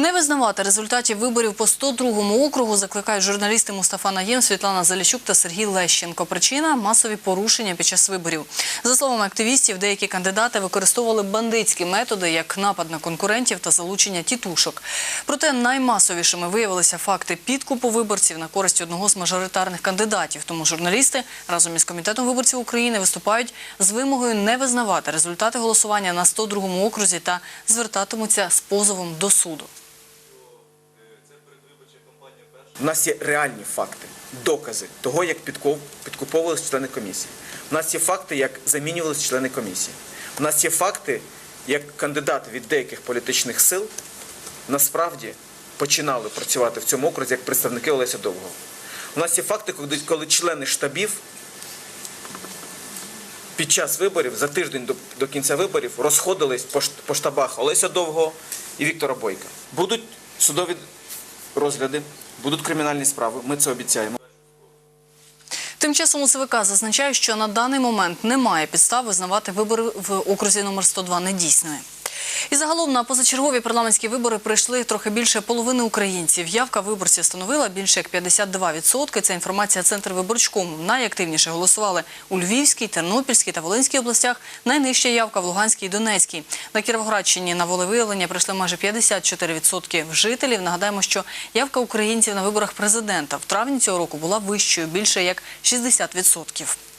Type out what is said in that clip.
Не визнавати результатів виборів по 102-му округу закликають журналісти Мустафа Наєм, Світлана Заліщук та Сергій Лещенко. Причина – масові порушення під час виборів. За словами активістів, деякі кандидати використовували бандитські методи, як напад на конкурентів та залучення тітушок. Проте наймасовішими виявилися факти підкупу виборців на користь одного з мажоритарних кандидатів. Тому журналісти разом із Комітетом виборців України виступають з вимогою не визнавати результати голосування на 102-му окрузі та звертатимуться з позовом до суду. У нас є реальні факти, докази того, як підкуп- підкуповувалися члени комісії. У нас є факти, як замінювалися члени комісії. У нас є факти, як кандидати від деяких політичних сил насправді починали працювати в цьому окрузі як представники Олеся Довгого. У нас є факти, коли, члени штабів під час виборів, за тиждень до, до кінця виборів, розходились по штабах Олеся Довгого і Віктора Бойка. Будуть судові розгляди, будуть кримінальні справи. Ми це обіцяємо. Тим часом у ЦВК зазначає, що на даний момент немає підстав визнавати вибори в окрузі номер 102 недійсними. І загалом на позачергові парламентські вибори прийшли трохи більше половини українців. Явка виборців становила більше як 52%. Це інформація Центр виборчкому. Найактивніше голосували у Львівській, Тернопільській та Волинській областях. Найнижча явка в Луганській і Донецькій. На Кіровоградщині на волевиявлення прийшли майже 54% жителів. Нагадаємо, що явка українців на виборах президента в травні цього року була вищою, більше як 60%.